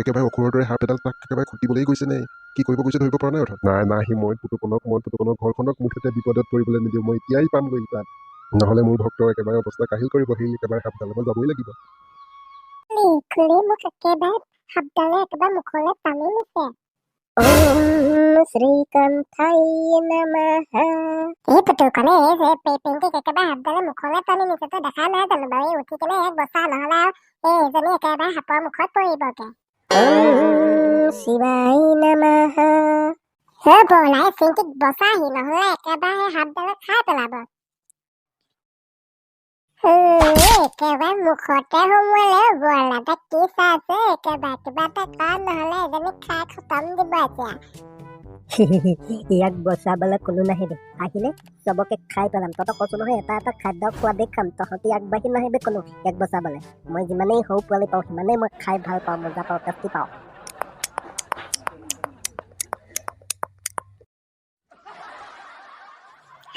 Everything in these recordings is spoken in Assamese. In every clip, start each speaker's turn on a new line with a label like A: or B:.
A: একেবাৰে অসুৰৰ দৰে সাপ এডাল তাক একেবাৰে খুটিবলৈ গৈছে নে? কি কৰিব গৈছে ধৰিব পৰা নাই অৰ্থ নাই নাই সি মই পুতুকনক মই পুতুকনৰ ঘৰখনক মুঠতে বিপদত পৰিবলৈ নিদিওঁ মই এতিয়াই পামগৈ তাত। নহ'লে মোৰ ভক্তৰ একেবাৰে অৱস্থা কাহিল কৰিব সি একেবাৰে সাপডালৰ পৰা যাবই লাগিব।
B: খুলি মোক একেবাৰে সাপডালে একেবাৰে মুখলৈ টানি নিছে। ওম শ্ৰীকান্থাই নমঃ। এই পুতুকনে এই যে পেপিংটিক একেবাৰে সাপডালে মুখলৈ টানি নিছে তই দেখা নাই জানো বাৰু উঠি কেনে এক বচা নহ'লে আৰু এই এজনী একেবাৰে সাপৰ মুখত পৰিবগে। শিৱাই নমঃ হে বলাই চিংটিক বচাহি নহ'লে একেবাৰে সাপডালে খাই পেলাব একেবাৰে মুখতে সোমোৱালে বৰলাটা কি চাইছে একেবাৰে কিবা এটা কাৰ নহ'লে এজনী খাই খতম দিব এতিয়া
C: ইয়াক বচাবলৈ কোনো নাহিবি আহিলে চবকে খাই পেলাম। তহঁতক কৈছো নহয় এটা এটা খাদ্য খোৱাদেই খাম। তহঁতি আগবাঢ়ি নাহিবি কোনো ইয়াক বচাবলৈ। মই যিমানেই সৰু পোৱালি পাওঁ সিমানেই মই খাই ভাল পাওঁ মজা পাওঁ টেষ্টি পাওঁ।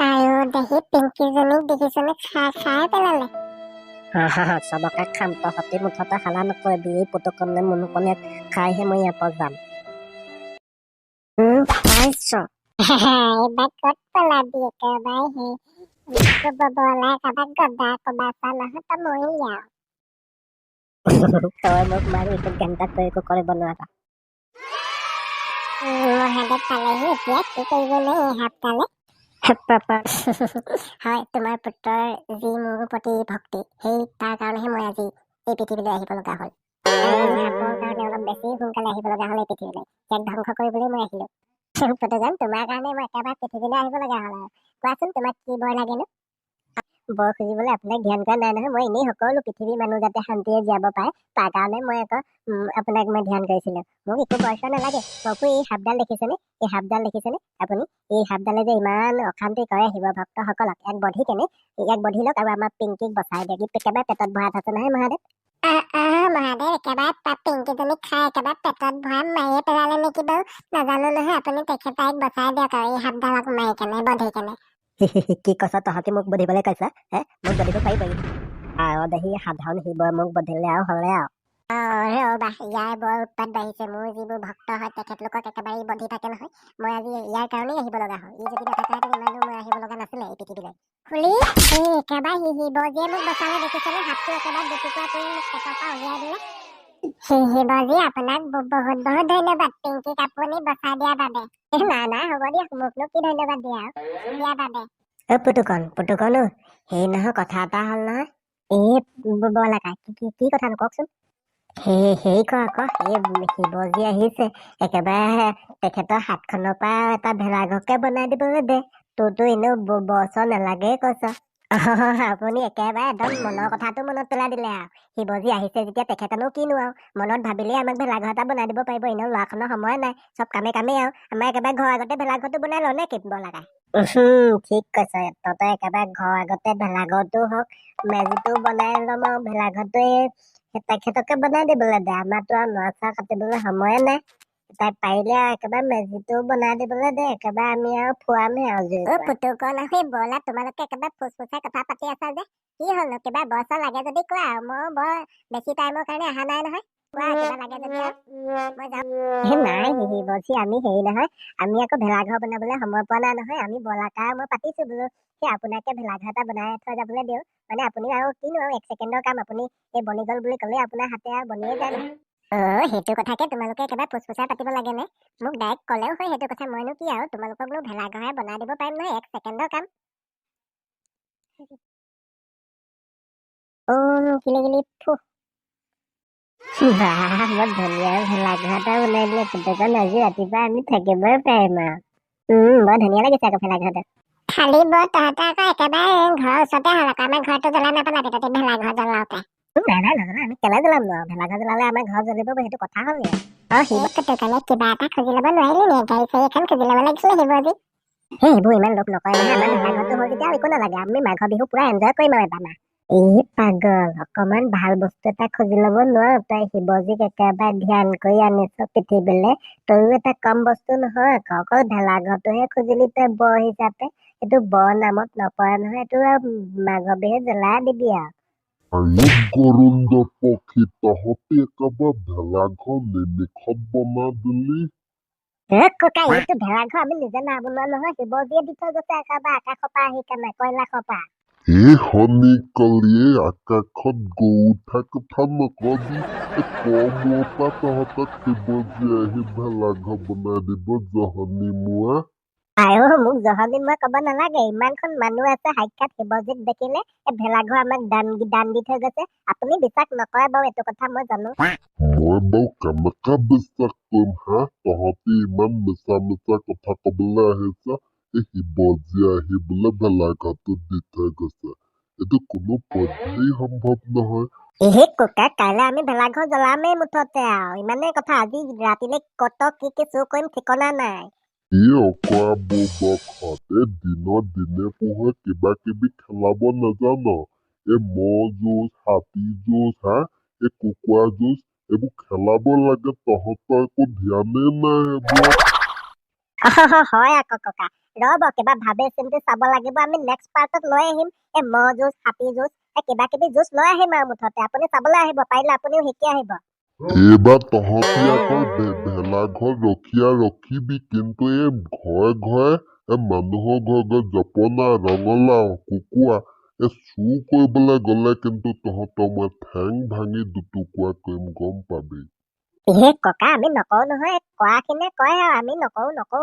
B: আয়ো দেহি পিংকিজনীক দেখিছনে খাই খাই পেলালে।
C: হা হা হা চবকে খাম। তহঁতি মুঠতে হালা নকৰিবি। এই পুতুকনে মুনুকনে খাইহে মই ইয়াৰ পৰা যাম। উম, পাইছ
B: এইবাৰ ক'ত পেলাবি একেবাৰে সেই বলাই কাৰোবাক গদা কবাচা নহয় তই মৰিলি আৰু
C: তই মোক মাৰি এইটো ঘণ্টা তই একো কৰিব নোৱাৰা
B: মহাদেৱ পালেহি এতিয়া কি কৰিবলৈ এই সাপডালে
C: পাপা
B: হয় তোমাৰ পুত্ৰৰ যি মোৰ প্ৰতি ভক্তি সেই তাৰ কাৰণেহে মই আজি এই পৃথিৱীলৈ আহিব লগা হ'ল এই সাপৰ কাৰণে অলপ বেছি সোনকালে আহিব লগা হ'ল এই পৃথিৱীলৈ ইয়াক ধ্বংস কৰিবলৈ মই আহিলো পুতুজন তোমাৰ কাৰণে মই একেবাৰে পৃথিৱীলৈ আহিব লগা হ'ল আৰু কোৱাচোন তোমাক কি ভয় লাগেনো
C: বৰ খুজিবলৈ আপোনাক ধ্যান কৰা নাই নহয় মই এনেই সকলো পৃথিৱীৰ মানুহ যাতে শান্তিৰে জীয়াব পাৰে তাৰ কাৰণে মই আকৌ আপোনাক মই ধ্যান কৰিছিলো মোক একো পইচা নালাগে প্ৰভু এই সাপডাল দেখিছেনে এই সাপডাল দেখিছেনে আপুনি এই সাপডালে যে ইমান অশান্তি কৰে শিৱ ভক্তসকলক ইয়াক বধি কেনে ইয়াক বধি লওক আৰু আমাৰ পিংকিক বচাই দিয়ক একেবাৰে পেটত ভৰাই থৈছে নহয় মহাদেৱ
B: মহাদেৱ একেবাৰে পিংকিজনীক খাই একেবাৰে পেটত ভৰাই মাৰিয়ে পেলালে নেকি বাৰু নাজানো নহয় আপুনি তেখেতাইক বচাই দিয়ক আৰু এই সাপডালক মাৰি কেনে বধি কেনে
C: কি কৈছ তহঁতি মোক বধিবলৈ কৈছা হে মোক বধিব পাৰিবি আৰু দেহি সাধাৰণ শিৱই মোক বধিলে আৰু হ'লে আৰু
B: অ, ৰ'বা ইয়াৰ বৰ উৎপাত বাঢ়িছে মোৰ যিবোৰ ভক্ত হয় তেখেতলোকক একেবাৰে বধি থাকে নহয় মই আজি ইয়াৰ কাৰণেই আহিব লগা হ'ল ই যদি নাথাকেহেঁতেন ইমানো আহিব লগা নাছিলে এই পৃথিৱীলৈ খুলি এই একেবাৰে সি শিৱজীয়ে মোক বচালে দেখিছেনে? হাতটো একেবাৰে দুটুকুৰা কৰি মোক পেটৰ পৰা উলিয়াই দিলে। সি শিৱজী আপোনাক বহুত বহুত ধন্যবাদ। পিংকিক আপুনি বচাই দিয়াৰ বাবে। নাই নাই হ'ব দিয়ক মোকনো কি ধন্যবাদ দিয়া আৰু। দিয়াৰ বাবে।
C: অ পুতুকন অ, হেৰি নহয় কথা এটা হ'ল নহয়। এই বলাকা কি কি কথানো কওকচোন? সেই হেৰি ক আকৌ এই শিৱজী আহিছে। একেবাৰে তেখেতৰ হাতখনৰ পৰা এটা ভেলাঘৰকে বনাই দিবলৈ দে। তোৰতো এনেও বছৰ নালাগে কৈছ। আপুনি একেবাৰে একদম মনৰ কথাটো মনত পেলাই দিলে আৰু। শিৱজী আহিছে যেতিয়া তেখেতনো কিনো আৰু। মনত ভাবিলেই আমাক ভেলাঘৰ এটা বনাই দিব পাৰিব। এনেও ল'ৰাখনৰ সময় নাই। চব কামে কামেই আৰু। আমাৰ একেবাৰে ঘৰৰ আগতে ভেলাঘৰটো বনাই লওঁ নে কি বলাকা উহুম, ঠিক কৈছে। তহঁতে একেবাৰে ঘৰৰ আগতে ভেলাঘৰটো হওক মেজিটো বনাই ল'ম আৰু। ভেলাঘৰটোৱে তেখেতকে বনাই দিবলৈ দে। আমাৰতো আৰু নোৱা চোৱা কাটিবলৈ সময়ে নাই। তাই পাৰিলে আৰু একেবাৰে মেজিটো বনাই দিবলৈ দে একেবাৰে আমি আৰু ফুৰামহে আৰু জুই
B: অ পুতুকন আহি বৰলা তোমালোকে একেবাৰে ফুচফুচাই কথা পাতি আছা যে কি হ'লনো কিবা বছৰ লাগে যদি কোৱা মই বৰ বেছি টাইমৰ কাৰণে অহা নাই নহয়। আৰু।
C: নাই হিহি বলছি আমি হেৰি নহয় আমি আকৌ ভেলাঘৰ বনাবলৈ সময় পোৱা নাই নহয় আমি বলাকাৰ মই পাতিছো বোলো সেই আপোনাকে ভেলাঘৰ এটা বনাই থৈ যাবলৈ দিওঁ। মানে আপুনি আৰু কিনো আৰু এক ছেকেণ্ডৰ কাম আপুনি এই বনি গ'ল বুলি ক'লে আপোনাৰ হাতে আৰু বনিয়ে যায় নহয়।
B: অ সেইটো কথাকে তোমালোকে একেবাৰে ফুচফুচাই পাতিব লাগে নে মোক ডাইৰেক্ট ক'লেও হয় সেইটো কথা মইনো কি আৰু তোমালোককনো ভেলাঘৰে বনাই দিব পাৰিম নহয় এক ছেকেণ্ডৰ কাম।
C: বৰ ধুনীয়া ভেলাঘৰ এটা বনাই দিলে পুতেকন আজি ৰাতিপুৱা আমি থাকিবই পাৰিম আৰু। উম বৰ ধুনীয়া লাগিছে আকৌ ভেলাঘৰটো
B: খালি বৰ তহঁতে আকৌ একেবাৰে ঘৰৰ ওচৰতে হ'ল আকৌ আমাৰ ঘৰটো জ্বলাই নাপেলাবি তহঁতি ভেলাঘৰ জ্বলাওতে।
C: নাই নাই নাজানো আমি কেলে জ্বলাম ন ভেলাঘৰ জ্বলালে আমাৰ ঘৰ জ্বলিব সেইটো কথা হ'ল নেকি
B: অ শিৱ পুতুকনে কিবা এটা খুজি ল'ব নোৱাৰিলি নে গাড়ী চাড়ী এখন খুজি ল'ব লাগিছিলে শিৱজী
C: সেই এইবোৰ ইমান লোক নকৰে নহয় আমাৰ ভেলাঘৰটো হ'ল যেতিয়া আৰু একো নালাগে আমি মাঘ বিহু পুৰা এনজয় কৰিম আৰু এবাৰ না এই পাগল অকমান ভাল বস্তু এটা খুজি ল'ব নোৱাৰ তই শিৱজীক একেবাৰে ধ্যান কৰি আনিছ পৃথিৱীলৈ তয়ো এটা কম বস্তু নহয় আকৌ অকল ভেলাঘৰটোহে খুজিলি তই বৰ হিচাপে এইটো বৰ নামত নপৰে নহয় এইটো আৰু মাঘ বিহু জ্বলাই দিবি আৰু
D: আৰু গৰুণ্ড পক্ষী তহঁতি একেবাৰে ভেলাঘৰ নিমিষত বনাই দিলি
C: এ ককা এইটো ভেলাঘৰ আমি নিজে নবনোৱা নহয় শিৱজীয়ে দি থৈ গৈছে একেবাৰে আকাশৰ পৰা আহি কেনে কৈলাশৰ পৰা।
D: এই শনি আকাশত গৰু উঠা কথা নকবি কমৰ পৰা তহঁতক শিৱজী আহি ভেলাঘৰ বনাই দিব জহনি মোৱা।
C: আইও মোক জহনি মই ক'ব নালাগে ইমানখন মানুহ আছে সাক্ষাৎ শিৱজীক দেখিলে এই ভেলাঘৰ আমাক দান দান দি থৈ গৈছে। আপুনি বিশ্বাস নকৰে বাৰু এইটো কথা মই জানো।
D: মই বাৰু কেনেকে বিশ্বাস কৰিম হা? তহঁতি ইমান মিছা মিছা কথা কবলৈ আহিছ। এই শিৱজী আহি বোলে ভেলাঘৰটো দি থৈ গৈছে। এইটো কোনো পধ্যেই সম্ভৱ নহয়।
C: এহে ককা কাইলৈ আমি ভেলাঘৰ জ্বলামেই মুঠতে আৰু। ইমানেই কথা আজি ৰাতিলৈ কত কি কি চুৰ কৰিম ঠিকনা নাই।
D: এই অকৰা বৌবকহঁতে দিনৰ দিনে পোহৰে কিবা কিবি খেলাব নাজান এই মহ যুঁজ হাতী যুঁজ হা এই কুকুৰা যুঁজ এইবোৰ খেলাব লাগে তহঁতৰ একো ধ্যানেই নাই এইবোৰত
C: অহ হয় আকৌ ককা ৰ'ব কিবা ভাবে চিন্তি চাব লাগিব আমি নেক্সট পাৰ্টত লৈ আহিম এই মহ যুঁজ হাতী যুঁজ এই কিবা কিবি যুঁজ লৈ আহিম আৰু মুঠতে আপুনি চাবলৈ আহিব পাৰিলে আপুনিও শিকি আহিব
D: এইবাৰ তহঁতি আকৌ ভে- ভেলাঘৰ ৰখীয়া ৰখিবি কিন্তু এই ঘৰে ঘৰে এই মানুহৰ ঘৰে ঘৰে জপনা ৰঙালাও কুকুৰা এই চুৰ কৰিবলৈ গ'লে কিন্তু তহঁতৰ মই ঠেং ভাঙি দুটুকুৰা কৰিম গম পাবি।
C: ককা আমি নকওঁ নহয় কয় আৰু আমি নকওঁ নকওঁ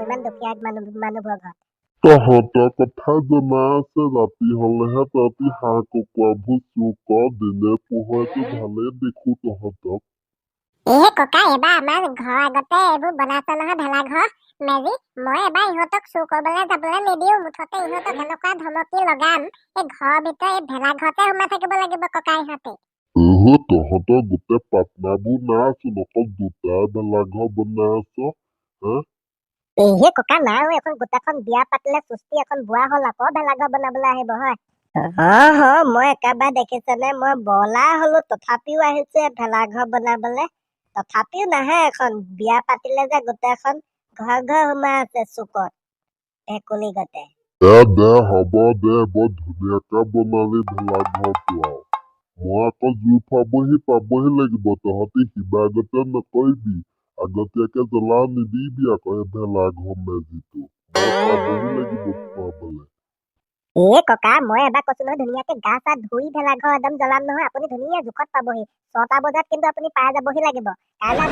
C: ইমান দুখীয়া মানুহ মানুহবোৰৰ ঘৰত।
D: তহঁতৰ কথা জনা আছে ৰাতি হলেহে তহঁতি হাঁহ কুকুৰাবোৰ চুৰ কৰ দিনে পোহৰেতো ভালেই দেখো তহঁতক
B: এহে ককা এবাৰ আমাৰ ঘৰৰ আগতে এইবোৰ বনাইছে নহয় ভেলাঘৰ। মেজি মই এবাৰ ইহঁতক চুৰ কৰিবলৈ যাবলৈ নিদিওঁ মুঠতে ইহঁতক এনেকুৱা ধমকি লগাম। এই ঘৰৰ ভিতৰত এই ভেলাঘৰতে সোমাই থাকিব লাগিব ককা ইহঁতে।
D: এহ তহঁতৰ গোটেই পাটনাবোৰ নাচোন অকল দুটাই ভেলাঘৰ বনাই আছ
C: এহে ককা নাই আৰু এখন গোটেইখন বিয়া পাতিলে চুস্তি এখন বোৱা হ'ল আকৌ ভেলাঘৰ বনাবলৈ আহিব হয়। অ মই একেবাৰে দেখিছেনে মই বলা হলো তথাপিও আহিছে ভেলাঘৰ বনাবলে। তথাপিও নাহে এখন বিয়া পাতিলে যে গোটেইখন ঘৰ ঘৰ সোমাই আছে চুকত ভেকুলী গতে।
D: দে দে হ'ব দে বৰ ধুনীয়াকে বনালি ভেলাঘৰটো আৰু। মই আকৌ জুই পাবহি পাবহি লাগিব তহঁতি শিৱাগতে নকৰিবি। আগতীয়াকে জ্বলা নিদিবি আকৌ এই ভেলাঘৰ মেজিটো মই পাবহি লাগিব খুৱাবলে
C: এ ককা মই এবাৰ কৈছো নহয় ধুনীয়াকে গা চা ধুই ভেলাঘৰ একদম জ্বলাম নহয় আপুনি ধুনীয়া জোখত পাবহি ছটা বজাত কিন্তু আপুনি পাই যাবহি লাগিব কাইলৈ